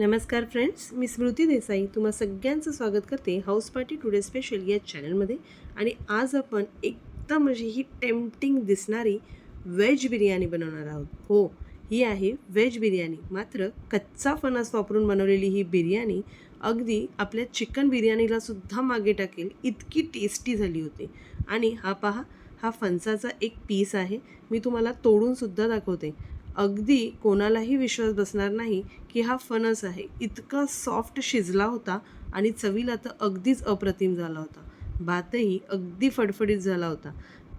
नमस्कार फ्रेंड्स मी स्मृती देसाई तुम्हा सगळ्यांचं स्वागत करते हाऊस पार्टी टुडे स्पेशल या चॅनलमध्ये. आणि आज आपण एकदम म्हणजे ही टेम्पटिंग दिसणारी व्हेज बिर्याणी बनवणार आहोत. हो ही आहे व्हेज बिर्याणी. मात्र कच्चा फणस वापरून बनवलेली ही बिर्याणी अगदी आपल्या चिकन बिर्याणीला सुद्धा मागे टाकेल. इतकी टेस्टी झाली होती. आणि हा पहा हा फणसाचा एक पीस आहे. मी तुम्हाला तोडूनसुद्धा दाखवते. अगदी कोणालाही विश्वास बसणार नाही की हा फणस आहे. इतका सॉफ्ट शिजला होता आणि चवीला तर अगदीच अप्रतिम झाला होता. भातही अगदी फडफडीत झाला होता.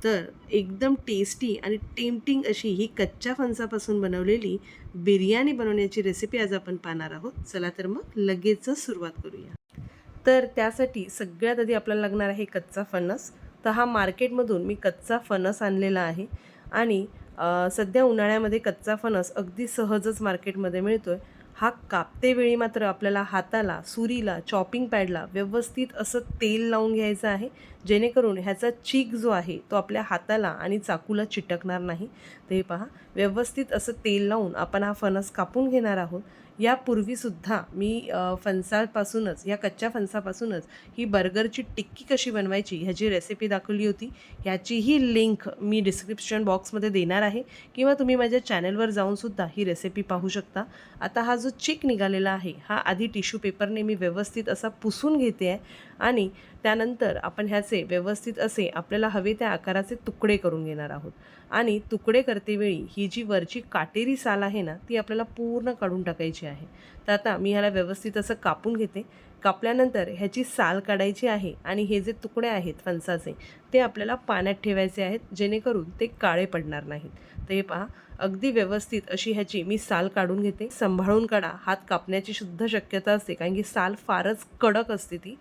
तर एकदम टेस्टी आणि टेम्पटिंग अशी ही कच्च्या फणसापासून बनवलेली बिर्याणी बनवण्याची रेसिपी आज आपण पाहणार आहोत. चला तर मग लगेचच सुरुवात करूया. तर त्यासाठी सगळ्यात आधी आपल्याला लागणार आहे कच्चा फणस. तर हा मार्केटमधून मी कच्चा फणस आणलेला आहे आणि सध्या उन्हाळ्यामध्ये कच्चा फणस अगदी सहजच मार्केटमध्ये मिळतोय. हा कापते वेळी मात्र आपल्याला हाताला सुरीला चॉपिंग पॅडला व्यवस्थित असं तेल लावून घ्यायचं आहे. जेणेकरून ह्याचा चीक जो आहे तो आपल्या हाताला आणि चाकूला चिटकणार नाही. ते पहा व्यवस्थित असं तेल लावून आपण हा फणस कापून घेणार आहोत. यापूर्वीसुद्धा मी फणसापासूनच या कच्च्या फणसापासूनच ही बर्गरची टिक्की कशी बनवायची ह्याची रेसिपी दाखवली होती. ह्याचीही लिंक मी डिस्क्रिप्शन बॉक्समध्ये देणार आहे किंवा तुम्ही माझ्या चॅनलवर जाऊनसुद्धा ही रेसिपी पाहू शकता. आता हा जो चिक निघालेला आहे हा आधी टिश्यू पेपरने मी व्यवस्थित असा पुसून घेते आहे आणि त्यानंतर आपण ह्याचे व्यवस्थित असे आपल्याला हवे त्या आकाराचे तुकडे करून घेणार आहोत. आणि तुकडे करतेवेळी ही जी वरची काटेरी साल आहे ना ती आपल्याला पूर्ण काढून टाकायची आहे. तर आता मी ह्याला व्यवस्थित असं कापून घेते. कापल्यानंतर ह्याची साल काढायची आहे आणि हे जे तुकडे आहेत फणसाचे ते आपल्याला पाण्यात ठेवायचे आहेत जेणेकरून ते काळे पडणार नाहीत. तर हे पहा अगदी व्यवस्थित अशी ह्याची मी साल काढून घेते. सांभाळून काढा. हात कापण्याची शुद्ध शक्यता असते कारण की साल फारच कडक असते ती.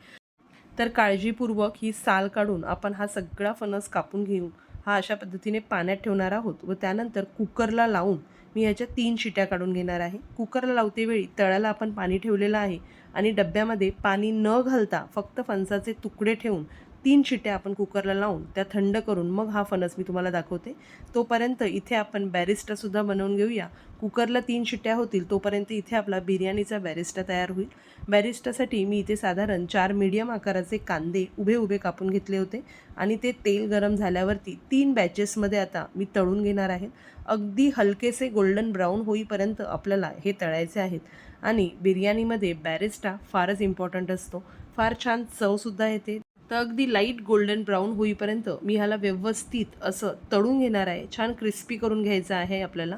तर काळजीपूर्वक ही साल काढून आपण हा सगळा फणस कापून घेऊ हा अशा पद्धतीने पाण्यात ठेवणार आहोत व त्यानंतर कुकरला लावून मी ह्याच्या तीन शिट्या काढून घेणार आहे. कुकरला लावते वेळी तळ्याला आपण पाणी ठेवलेलं आहे आणि डब्यामध्ये पाणी न घालता फक्त फणसाचे तुकडे ठेवून तीन शिट्या आपण कुकरला लावून त्या थंड करून मग हा फणस मी तुम्हाला दाखवते. तोपर्यंत इथे आपण बॅरिस्टासुद्धा बनवून घेऊया. कुकरला तीन शिट्ट्या होतील तोपर्यंत इथे आपला बिर्याणीचा बॅरिस्टा तयार होईल. बॅरिस्टासाठी मी इथे साधारण चार मीडियम आकाराचे कांदे उभे उभे कापून घेतले होते आणि ते तेल गरम झाल्यावरती तीन बॅचेसमध्ये आता मी तळून घेणार आहे. अगदी हलकेसे गोल्डन ब्राऊन होईपर्यंत आपल्याला हे तळायचे आहेत आणि बिर्याणीमध्ये बॅरिस्टा फारच इम्पॉर्टंट असतो. फार छान चवसुद्धा येते. तर अगदी लाइट गोल्डन ब्राऊन होईपर्यंत मी ह्याला व्यवस्थित असं तळून घेणार आहे. छान क्रिस्पी करून घ्यायचं आहे आपल्याला.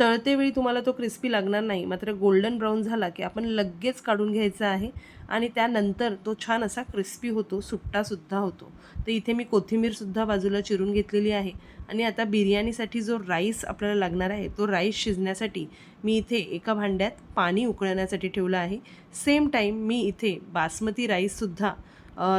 तळते वेळी तुम्हाला तो क्रिस्पी लागणार नाही. मात्र गोल्डन ब्राऊन झाला की आपण लगेच काढून घ्यायचा आहे आणि त्यानंतर तो छान असा क्रिस्पी होतो सुट्टासुद्धा होतो. तर इथे मी कोथिंबीरसुद्धा बाजूला चिरून घेतलेली आहे. आणि आता बिर्याणीसाठी जो राईस आपल्याला लागणार आहे तो राईस शिजण्यासाठी मी इथे एका भांड्यात पाणी उकळण्यासाठी ठेवलं आहे. सेम टाईम मी इथे बासमती राईससुद्धा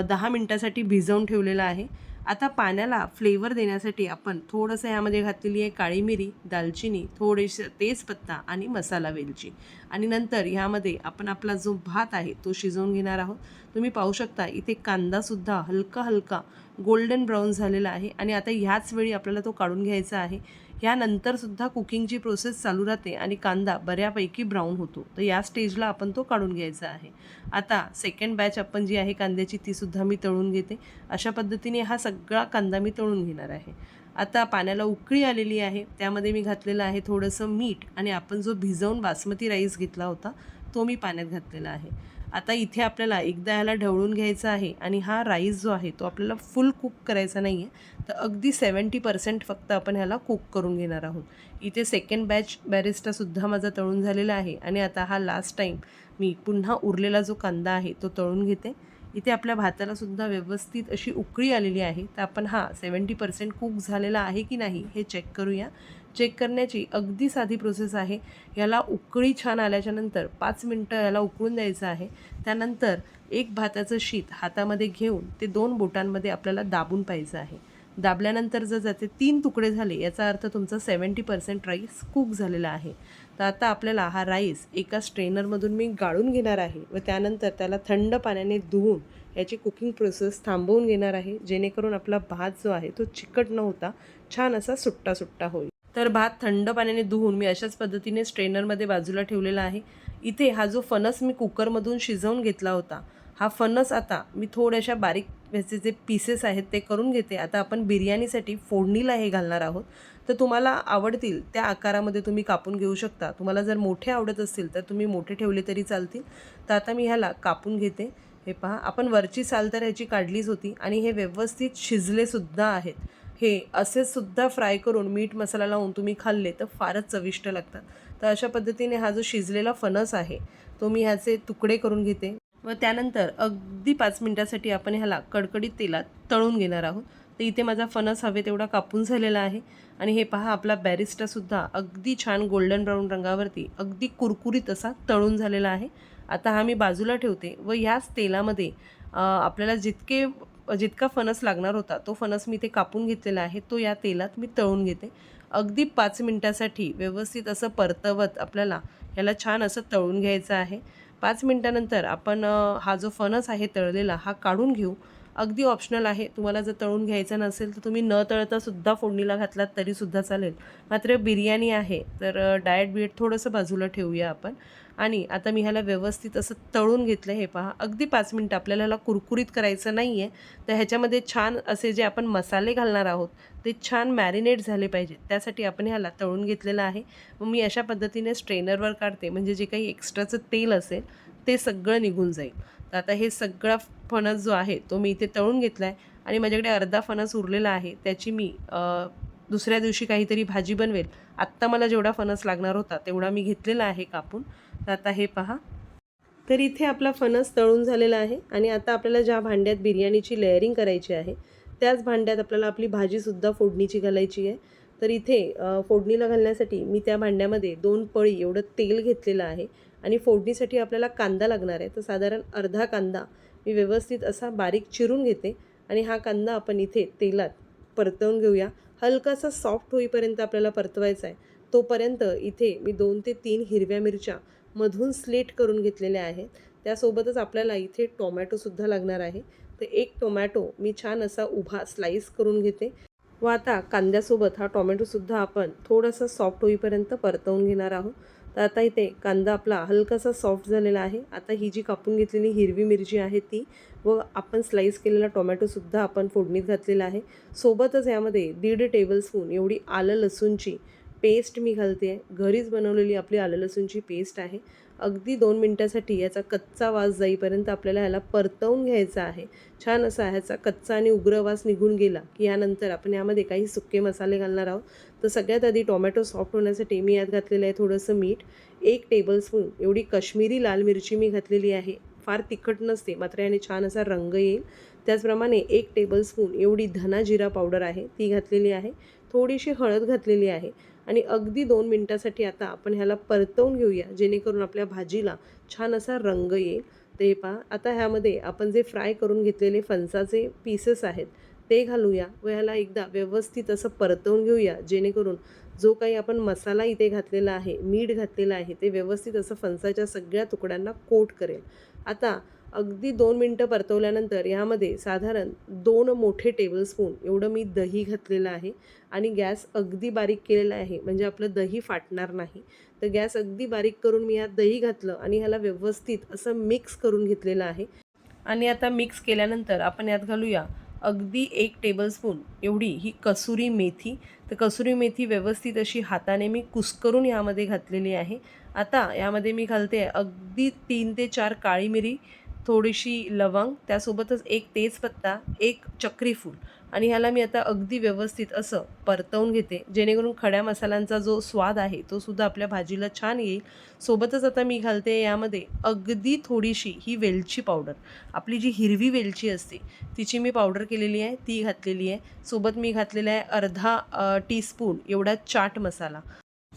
दहा मिनटासाठी भिजवून ठेवलेला आहे. आता पाण्याला फ्लेवर देण्यासाठी आपण थोडंसं ह्यामध्ये घातलेली आहे काळी मिरी दालचिनी थोडेसे तेजपत्ता आणि मसाला वेलची. आणि नंतर ह्यामध्ये आपण आपला जो भात आहे तो शिजवून घेणार आहोत. तुम्ही पाहू शकता इथे कांदासुद्धा हलका हलका गोल्डन ब्राऊन झालेला आहे. आणि आता ह्याच वेळी आपल्याला तो काढून घ्यायचा आहे. ह्यानंतरसुद्धा कुकिंगची प्रोसेस चालू राहते आणि कांदा बऱ्यापैकी ब्राऊन होतो. तर या स्टेजला आपण तो काढून घ्यायचा आहे. आता सेकंड बॅच आपण जी आहे कांद्याची तीसुद्धा मी तळून घेते. अशा पद्धतीने हा सगळा कांदा मी तळून घेणार आहे. आता पाण्याला उकळी आलेली आहे. त्यामध्ये मी घातलेलं आहे थोडंसं मीठ आणि आपण जो भिजवून बासमती राईस घेतला होता तो मी पाण्यात घातलेला आहे. आता इथे आपल्याला एकदा ह्याला ढवळून घ्यायचा आहे आणि हा राईस जो आहे तो आपल्याला फुल कुक करायचा नाही आहे तर अगदी सेवन्टी पर्सेंट फक्त आपण ह्याला कुक करून घेणार आहोत. इथे सेकंड बॅच बॅरिस्टासुद्धा माझा तळून झालेला आहे आणि आता हा लास्ट टाईम मी पुन्हा उरलेला जो कांदा आहे तो तळून घेते. इथे आपल्या भातालासुद्धा व्यवस्थित अशी उकळी आलेली आहे. तर आपण हा सेवन्टी पर्सेंट कुक झालेला आहे की नाही हे चेक करूया. चेक करण्याची अगदी साधी प्रोसेस आहे. याला उकळी छान आल्याच्यानंतर पाच मिनटं याला उकळून द्यायचं आहे. त्यानंतर एक भाताचं शीत हातामध्ये घेऊन ते दोन बोटांमध्ये आपल्याला दाबून पाहिजे आहे. दाबल्यानंतर जर जाते तीन तुकडे झाले याचा अर्थ तुमचा सेवन्टी पर्सेंट राईस कुक झालेला आहे. तर आता आपल्याला हा राईस एका स्ट्रेनरमधून मी गाळून घेणार आहे व त्यानंतर त्याला थंड पाण्याने धुवून याची कुकिंग प्रोसेस थांबवून घेणार आहे. जेणेकरून आपला भात जो आहे तो चिकट न होता छान असा सुट्टा सुट्टा होईल. तर भात थंड पाण्याने धुवून मी अशाच पद्धतीने स्ट्रेनरमध्ये बाजूला ठेवलेला आहे. इथे हा जो फणस मी कुकरमधून शिजवून घेतला होता हा फणस आता मी थोड्याशा बारीक ह्याचे जे पीसेस आहेत ते करून घेते. आता आपण बिर्याणीसाठी फोडणीला हे घालणार आहोत. तर तुम्हाला आवडतील त्या आकारामध्ये तुम्ही कापून घेऊ शकता. तुम्हाला जर मोठे आवडत असतील तर तुम्ही मोठे ठेवले तरी चालतील. तर आता मी ह्याला कापून घेते. हे पहा आपण वरची साल तर ह्याची काढलीच होती आणि हे व्यवस्थित शिजलेसुद्धा आहेत. हे असे सुद्धा फ्राय करून मीठ मसाला लावून तुम्ही खाल्ले तर फारच चविष्ट लागतात. तर अशा पद्धतीने हा जो शिजलेला फणस आहे तो मी ह्याचे तुकडे करून घेते. व त्यानंतर अगदी पाच मिनटासाठी आपण ह्याला कडकडीत तेलात तळून घेणार आहोत. तर इथे माझा फणस हवे तेवढा कापून झालेला आहे. आणि हे पहा आपला बॅरिस्टासुद्धा अगदी छान गोल्डन ब्राऊन रंगावरती अगदी कुरकुरीत असा तळून झालेला आहे. आता हा मी बाजूला ठेवते व ह्याच तेलामध्ये आपल्याला जितके जितका फणस लागणार होता तो फणस मी ते कापून घेतलेला आहे तो या तेलात मी तळून घेते. अगदी पाच मिनटासाठी व्यवस्थित असं परतवत आपल्याला ह्याला छान असं तळून घ्यायचं आहे. पाच मिनटानंतर आपण हा जो फणस आहे तळलेला हा काढून घेऊ. अगदी ऑप्शनल आहे. तुम्हाला जर तळून घ्यायचं नसेल तर तुम्ही न तळता सुद्धा फोडणीला घातलात तरीसुद्धा चालेल. मात्र बिर्याणी आहे तर डाएट बिएट थोडंसं बाजूला ठेवूया आपण. आणि आता मी ह्याला व्यवस्थित असं तळून घेतलं हे पहा. अगदी पाच मिनटं आपल्याला ह्याला कुरकुरीत करायचं नाही आहे तर ह्याच्यामध्ये छान असे जे आपण मसाले घालणार आहोत ते छान मॅरिनेट झाले पाहिजेत. त्यासाठी आपण ह्याला तळून घेतलेलं आहे. मग मी अशा पद्धतीने स्ट्रेनरवर काढते. म्हणजे जे काही एक्स्ट्राचं तेल असेल ते सगळं निघून जाईल. तर आता हे सगळा फणस जो आहे तो मी इथे तळून घेतला आहे आणि माझ्याकडे अर्धा फणस उरलेला आहे. त्याची मी दुसऱ्या दिवशी काहीतरी भाजी बनवेल. आत्ता मला जेवढा फणस लागणार होता तेवढा मी घेतलेला आहे कापून. तर आता हे पहा. तर इथे आपला फणस तळून झालेला आहे आणि आता आपल्याला ज्या भांड्यात बिर्याणीची लेअरिंग करायची आहे त्याच भांड्यात आपल्याला आपली भाजीसुद्धा फोडणीची घालायची आहे. तर इथे फोडणीला घालण्यासाठी मी त्या भांड्यामध्ये दोन पळी एवढं तेल घेतलेलं आहे आणि फोडणीसाठी आपल्याला कांदा लागणार आहे. तर साधारण अर्धा कांदा मी व्यवस्थित असा बारीक चिरून घेते आणि हा कांदा आपण इथे तेलात परतवून घेऊया. हलकासा सॉफ्ट होईपर्यंत आपल्याला परतवायचा आहे. तोपर्यंत इथे मी दोन ते तीन हिरव्या मिरच्या मधून स्लेट करून घेतलेल्या आहेत त्यासोबतच आपल्याला इथे टोमॅटोसुद्धा लागणार आहे. तर एक टोमॅटो मी छान असा उभा स्लाईस करून घेते. व आता कांद्यासोबत हा टोमॅटोसुद्धा आपण थोडासा सॉफ्ट होईपर्यंत परतवून घेणार आहोत. तर आता इथे कांदा आपला हलकासा सॉफ्ट झालेला आहे. आता ही जी कापून घेतलेली हिरवी मिरची आहे ती व आपण स्लाईस केलेला टोमॅटोसुद्धा आपण फोडणीत घातलेला आहे. सोबतच यामध्ये दीड टेबलस्पून एवढी आलं लसूणची पेस्ट मी घालते आहे. घरीच बनवलेली आपली आलं लसूणची पेस्ट आहे. अगदी दोन मिनटासाठी याचा कच्चा वास जाईपर्यंत आपल्याला ह्याला परतवून घ्यायचा आहे. छान असा ह्याचा कच्चा आणि उग्र वास निघून गेला की यानंतर आपण यामध्ये काही सुके मसाले घालणार आहोत. तर सगळ्यात आधी टोमॅटो सॉफ्ट होण्यासाठी मी यात घातलेलं आहे थोडंसं मीठ. एक टेबलस्पून एवढी काश्मीरी लाल मिरची मी घातलेली आहे. फार तिखट नसते मात्र याने छान असा रंग येईल. त्याचप्रमाणे एक टेबलस्पून एवढी धना जिरा पावडर आहे ती घातलेली आहे. थोडीशी हळद घातलेली आहे. आणि अगदी दोन मिनटासाठी आता आपण ह्याला परतवून घेऊया जेणेकरून आपल्या भाजीला छान असा रंग येईल. ते पहा आता ह्यामध्ये आपण जे फ्राय करून घेतलेले फणसाचे पीसेस आहेत ते घालूया व ह्याला एकदा व्यवस्थित असं परतवून घेऊया जेणेकरून जो काही आपण मसाला इथे घातलेला आहे मीठ घातलेलं आहे ते व्यवस्थित असं फणसाच्या सगळ्या तुकड्यांना कोट करेल. आता अगदी दोन मिनटं परतवल्यानंतर यामध्ये साधारण दोन मोठे टेबलस्पून एवढं मी दही घातलेलं आहे आणि गॅस अगदी बारीक केलेला आहे म्हणजे आपलं दही फाटणार नाही. तर गॅस अगदी बारीक करून मी यात दही घातलं आणि ह्याला व्यवस्थित असं मिक्स करून घेतलेलं आहे. आणि आता मिक्स केल्यानंतर आपण यात घालूया अगदी एक टेबलस्पून एवढी ही कसुरी मेथी. तर कसुरी मेथी व्यवस्थित अशी हाताने मी कुस्करून यामध्ये घातलेली आहे. आता यामध्ये मी घालते अगदी तीन ते चार काळी मिरी थोडीशी लवंग त्यासोबतच एक तेजपत्ता एक चक्रीफूल आणि ह्याला मी आता अगदी व्यवस्थित असं परतवून घेते. जेणेकरून खड्या मसाल्यांचा जो स्वाद आहे तो सुद्धा आपल्या भाजीला छान येईल. सोबतच आता मी घालते यामध्ये अगदी थोडीशी ही वेलची पावडर. आपली जी हिरवी वेलची असते तिची मी पावडर केलेली आहे ती घातलेली आहे. सोबत मी घातलेला आहे अर्धा टीस्पून एवढा चाट मसाला.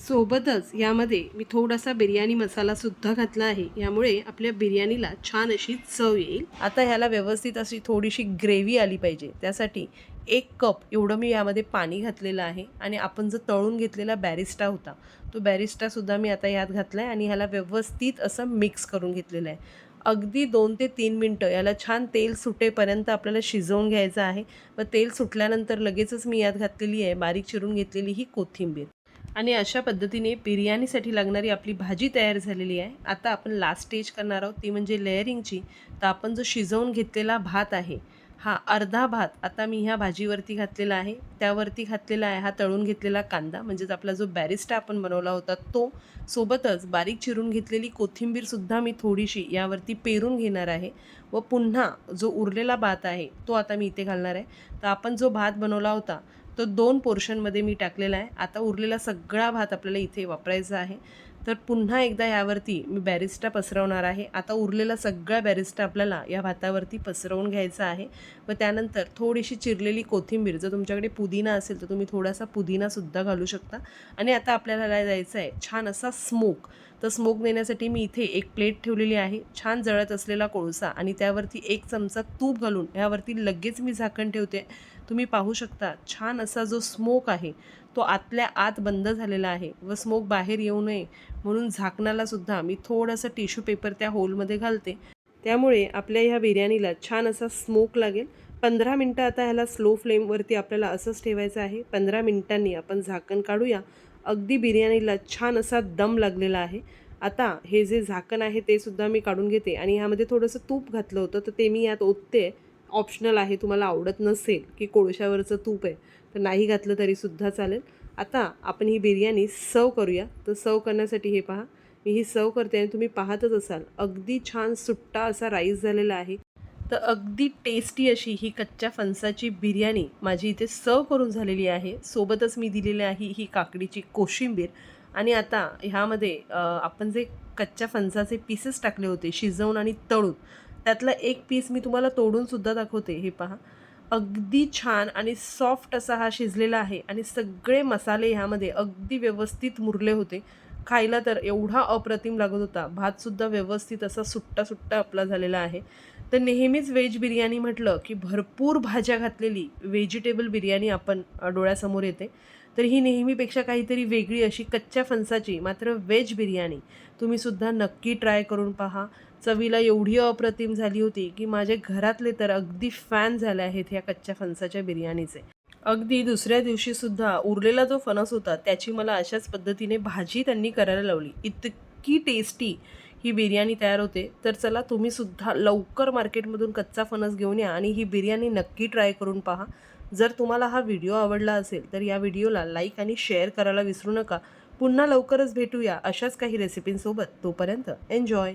सोबतच यामध्ये मी थोडासा बिर्याणी मसालासुद्धा घातला आहे. यामुळे आपल्या बिर्याणीला छान अशी चव येईल. आता ह्याला व्यवस्थित अशी थोडीशी ग्रेव्ही आली पाहिजे. त्यासाठी एक कप एवढं मी यामध्ये पाणी घातलेलं आहे आणि आपण जो तळून घेतलेला बॅरिस्टा होता तो बॅरिस्टासुद्धा मी आता यात घातला आहे आणि ह्याला व्यवस्थित असं मिक्स करून घेतलेलं आहे. अगदी दोन ते तीन मिनटं याला छान तेल सुटेपर्यंत आपल्याला शिजवून घ्यायचं आहे. व तेल सुटल्यानंतर लगेचच मी यात घातलेली आहे बारीक चिरून घेतलेली ही कोथिंबीर. आणि अशा पद्धतीने बिर्याणीसाठी लागणारी आपली भाजी तयार झालेली आहे. आता आपण लास्ट स्टेज करणार आहोत. ती म्हणजे लेअरिंगची तर आपण जो शिजवून घेतलेला भात आहे हा अर्धा भात आता मी ह्या भाजीवरती घातलेला आहे. त्यावरती घातलेला आहे हा तळून घेतलेला कांदा. म्हणजेच आपला जो बॅरिस्टा आपण बनवला होता तो सोबतच बारीक चिरून घेतलेली कोथिंबीरसुद्धा मी थोडीशी यावरती पेरून घेणार आहे. व पुन्हा जो उरलेला भात आहे तो आता मी इथे घालणार आहे. तर आपण जो भात बनवला होता तो दोन पोर्शनमध्ये मी टाकलेला आहे. आता उरलेला सगळा भात आपल्याला इथे वापरायचा आहे. तर पुन्हा एकदा यावरती मी बॅरिस्टा पसरवणार आहे. आता उरलेला सगळा बॅरिस्टा आपल्याला या भातावरती पसरवून घ्यायचा आहे. व त्यानंतर थोडीशी चिरलेली कोथिंबीर जर तुमच्याकडे पुदिना असेल तर तुम्ही थोडासा पुदिनासुद्धा घालू शकता. आणि आता आपल्याला जायचं आहे छान असा स्मोक तर स्मोक देण्यासाठी मी इथे एक प्लेट ठेवलेली आहे. छान जळत असलेला कोळसा आणि त्यावरती एक चमचा तूप घालून ह्यावरती लगेच मी झाकण ठेवते. तुम्ही पाहू शकता छान असा जो स्मोक आहे तो आतल्या आत बंद झालेला आहे व स्मोक बाहेर येऊ नये म्हणून झाकणाला सुद्धा मी थोडंसं टिश्यू पेपर त्या होलमध्ये घालते. त्यामुळे आपल्या ह्या बिर्याणीला छान असा स्मोक लागेल. पंधरा मिनटं आता ह्याला स्लो फ्लेमवरती आपल्याला असंच ठेवायचं आहे. पंधरा मिनिटांनी आपण झाकण काढूया. अगदी बिर्याणीला छान असा दम लागलेला आहे. आता हे जे झाकण आहे ते सुद्धा मी काढून घेते आणि ह्यामध्ये थोडंसं तूप घातलं होतं तर ते मी यात ओतते. ऑप्शनल आहे तुम्हाला आवडत नसेल की कोळशावरचं तूप आहे तर नाही घातलं तरीसुद्धा चालेल. आता आपण ही बिर्याणी सर्व करूया. तर सर्व करण्यासाठी हे पहा मी ही सर्व करते आणि तुम्ही पाहतच असाल. अगदी छान सुट्टा असा राईस झालेला आहे. तर अगदी टेस्टी अशी ही कच्च्या फणसाची बिर्याणी माझी इथे सर्व करून झालेली आहे. सोबतच मी दिलेली आहे ही काकडीची कोशिंबीर. आणि आता ह्यामध्ये आपण जे कच्च्या फणसाचे पीसेस टाकले होते शिजवून आणि तळून त्यातला एक पीस मी तुम्हाला तोडूनसुद्धा दाखवते हे पहा. अगदी छान आणि सॉफ्ट असा हा शिजलेला आहे आणि सगळे मसाले ह्यामध्ये अगदी व्यवस्थित मुरले होते. खायला तर एवढा अप्रतिम लागत होता. भातसुद्धा व्यवस्थित असा सुट्टा सुट्टा आपला झालेला आहे. तर नेहमीच व्हेज बिर्याणी म्हटलं की भरपूर भाज्या घातलेली व्हेजिटेबल बिर्याणी आपण डोळ्यासमोर येते. तर ही नेहमीपेक्षा काहीतरी वेगळी अशी कच्च्या फणसाची मात्र व्हेज बिर्याणी. तुम्हीसुद्धा नक्की ट्राय करून पहा. चवीला एवढी अप्रतिम झाली होती की माझे घरातले तर अगदी फॅन झाले आहेत ह्या कच्च्या फणसाच्या बिर्याणीचे. अगदी दुसऱ्या दिवशीसुद्धा उरलेला जो फणस होता त्याची मला अशाच पद्धतीने भाजी त्यांनी करायला लावली. इतकी टेस्टी ही बिर्याणी तयार होते तर चला तुम्ही सुद्धा लवकर मार्केटमधून कच्चा फणस घेऊन या आणि ही बिर्याणी नक्की ट्राय करून पहा. जर तुम्हाला हा व्हिडिओ आवडला असेल तर या व्हिडिओला लाईक आणि शेअर करायला विसरू नका. पुन्हा लवकरच भेटूया अशाच काही रेसिपींसोबत. तोपर्यंत एन्जॉय!